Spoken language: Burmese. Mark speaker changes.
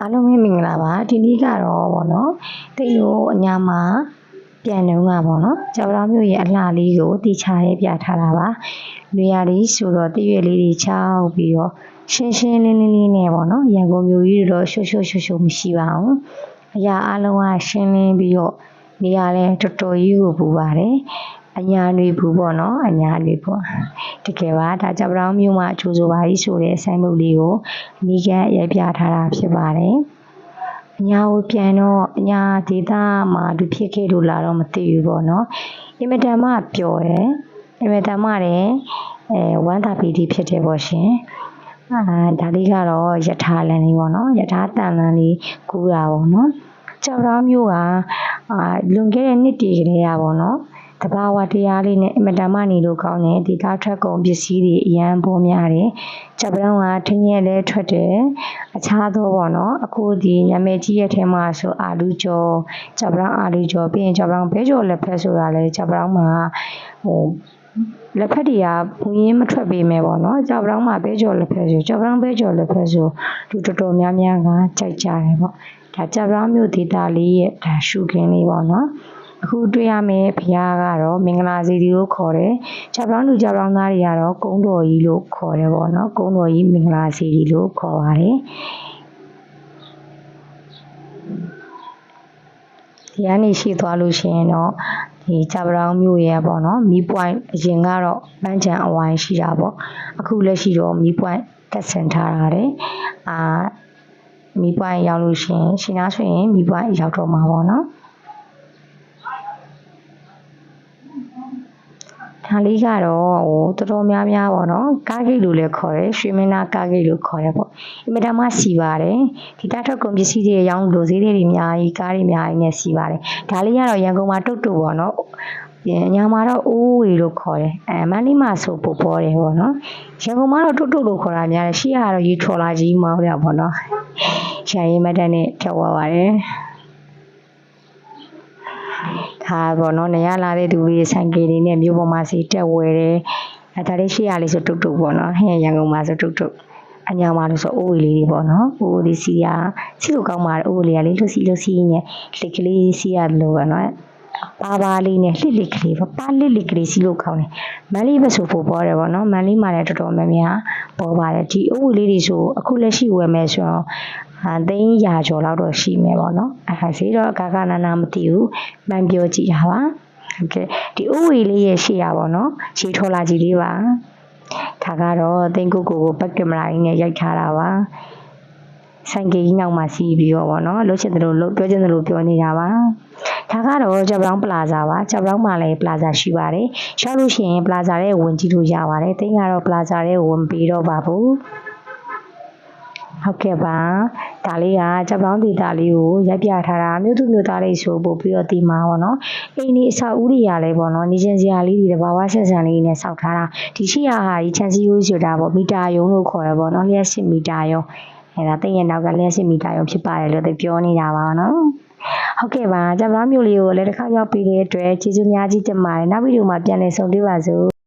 Speaker 1: အားလုံးပဲမင်္ဂလာပါဒီနေ့ကတော့ဗောနော်တိတ်လို့အညာမှာပြန်တော့ကဗောနော်ကြောက်တော်မျိုးရဲ့အလှလေးကိုတီချာရဲ့ပြထားတာပါနေရာလေးဆိုတော့တရွက်လေးတွေချောက်ပြီးတော့ရှင်းရှင်းလင်းလင်းလေးနဲ့ဗောနော်ရန်ကုန်မျိုးကြီးတော့ရှုပ်ရှုပ်ရှုပ်ရှုပ်မရှိပါဘူးအရာအလုံးကရှင်းလင်းပြီးတော့နေရာလဲတော်တော်ကြီးကိုပူပါတယ် အညာတွေဘူးပေါ့နော်အညာတွေပေါ့တကယ်ပါဒါကြောက်တော်မျိုးမှာအချိုးဆိုပါကြီးဆိုတဲ့ဆိုင်းဘုတ်လေးကိုအနီးကပ်ရိုက်ပြထားတာဖြစ်ပါတယ်အညာကိုပြန်တော့အညာဒေတာမှာသူဖြစ်ခဲ့လို့လာတော့မသိဘူးပေါ့နော်အင်မတန်မှပျော်တယ်အင်မတန်မှလည်းအဲဝမ်းသာပီတိဖြစ်တယ်ပေါ့ရှင်အာဒါလေးကတော့ယထာလန်လေးပေါ့နော်ယထာတန်လန်လေးကူးတာပေါ့နော်ကြောက်တော်မျိုးကအာလွန်ခဲ့တဲ့နှစ်တည်းကလေးရပါတော့ တဘာဝတရားလေးနဲ့အင်မတန်မှနေလို့ကောင်းတယ်ဒီသားထွက်ကုန်ပစ္စည်းတွေအရန်ပေါ်များတယ်ချက်ပန်းကထင်းရက်လဲထွက်တယ်အခြားသောပေါ့နော်အခုဒီနာမည်ကြီးရဲ့ထဲမှာဆိုအာလူကျော်ချက်ပန်းအာလူကျော်ပြီးရင်ချက်ပန်းဘဲကျော်လက်ဖက်ဆိုတာလဲချက်ပန်းမှာဟိုလက်ဖက်တွေကဘုံရင်းမထွက်ပေးမယ်ပေါ့နော်ကြောက်ပြောင်းမှာဘဲကျော်လက်ဖက်ဆိုကြောက်ပြောင်းဘဲကျော်လက်ဖက်ဆိုသူတော်တော်များများကကြိုက်ကြတယ်ပေါ့ဒါကြောက်ပြောင်းမျိုးဒေတာလေးရဲ့ဒါရှုခင်းလေးပေါ့နော် အခုတွေ့ရမယ့်ဘုရားကတော့မင်္ဂလာစီဒီလို့ခေါ်တယ်။ကြောက်ပြောင်းလူကြောက်ပြောင်းသားတွေကတော့ကုန်းတော်ကြီးလို့ခေါ်တယ်ပေါ့နော်။ကုန်းတော်ကြီးမင်္ဂလာစီဒီလို့ခေါ်ပါတယ်။ဒီကနေရှိသွားလို့ရှိရင်တော့ဒီဂျာပရောင်းမြို့ရဲ့ပေါ့နော်မီးပွိုင်းအရင်ကတော့ပန်းချံအဝိုင်းရှိတာပေါ့အခုလက်ရှိတော့မီးပွိုင်းတက်ဆင်ထားတာတဲ့အာမီးပွိုင်းရောက်လို့ရှိရင်ရှင်သားဆိုရင်မီးပွိုင်းရောက်တော့မှာပေါ့နော် ဒါလေးကတော့ဟိုတော်တော်များများပေါ့နော်ကားဂိတ်လို့လည်းခေါ်တယ်ရွှေမင်းသားကားဂိတ်လို့ခေါ်တယ်ပေါ့အင်မတန်မှစီပါတယ်ဒီတာထွက်ကုန်ပစ္စည်းတွေရောင်းလို့ဈေးတွေအများကြီးကားတွေအများကြီးနဲ့စီပါတယ်ဒါလေးကတော့ရန်ကုန်မှာတုတ်တုတ်ပေါ့နော်ညာမှာတော့အိုးဝေလို့ခေါ်တယ်အဲမန္တလေးမှာဆိုပို့ပေါ်တယ်ပေါ့နော်ရန်ကုန်မှာတော့တုတ်တုတ်လို့ခေါ်တာများတယ်ရှေ့ကတော့ရေထော်လာကြီးမောင်းရပေါ့နော်ရှာရင်မတ်တက်နဲ့ဖြတ်သွားပါတယ် ဒါပေါ့နော်နေရလာတဲ့သူတွေဆိုင်ကယ်တွေနဲ့မြို့ပေါ်မှာစီတက်ဝယ်တယ်အဲဒါလေးရှေ့ရလေးဆိုတုတ်တုတ်ပေါ့နော်ဟဲ့ရန်ကုန်မှာဆိုတုတ်တုတ်အညာမှာလို့ဆိုအိုးဝေလေးတွေပေါ့နော်အိုးလေးစီရစီလို့ကောင်းပါတယ်အိုးလေးကလေးလှစီလှစီနဲ့လက်ကလေးစီရလို့ပေါ့နော်ပါပါလေးနဲ့လှစ်လစ်ကလေးပေါ့ပါလစ်လစ်ကလေးစီလို့ခေါင်းတယ်မန်လေးပဲဆိုပို့ပေါ်တယ်ပေါ့နော်မန်လေးမှာလည်းတော်တော်များများပေါ်ပါတယ်ဒီအိုးလေးတွေဆိုအခုလက်ရှိဝယ်မယ်ဆိုတော့အာ သိန်းရာကျော်လောက်တော့ရှိမယ်ပေါ့နော်အဲဈေးတော့ကာကနာနာမသိဘူးမှန်ပြောကြည့်တာပါဟုတ်ကဲ့ဒီအိုးဝေလေးရဲ့ရှေ့ရပါတော့ရှေးထော်လာကြီးလေးပါဒါကတော့သိန်းကိုကိုကိုဘက်ကင်မရာကြီးနဲ့ရိုက်ထားတာပါဆိုင်ကကြီးနောက်မှာစီးပြီးတော့ဗောနော်လှုပ်ချင်တယ်လို့ပြောချင်တယ်လို့ပြောနေတာပါဒါကတော့ဂျပန်ပလာဇာပါဂျပန်မှာလည်းပလာဇာရှိပါတယ်ရောက်လို့ရှိရင်ပလာဇာရဲ့ဝင်ကြည့်လို့ရပါတယ်တင်းကတော့ပလာဇာရဲ့ဝင်ပြီးတော့ပါဘူး ဟုတ်ကဲ့ပါဒါလေးကဂျပန်ဒေတာလေးကိုရိုက်ပြထားတာမြို့သူမြို့သားလေးဆိုပို့ပြီးတော့ဒီမှာပေါ့နော်အိမ်ဒီအဆောက်အဦတွေကလည်းပေါ့နော်နေချင်းစရာလေးတွေတဘာဝဆက်ဆံလေးနဲ့စောက်ထားတာဒီရှိရာဟာဒီချန်စီယိုးဆိုတာပေါ့မီတာယုံလို့ခေါ်ရပေါ့နော်လျှက်စစ်မီတာယုံအဲဒါတိတ်ရဲ့နောက်ကလျှက်စစ်မီတာယုံဖြစ်ပါတယ်လို့သူပြောနေတာပါနော်ဟုတ်ကဲ့ပါဂျပန်မြို့လေးကိုလည်းတစ်ခါရောက်ပြီးတဲ့အတွက်ကျေးဇူးများကြီးတင်ပါတယ်နောက်ဗီဒီယိုမှာပြန်လည်ဆုံတွေ့ပါစို့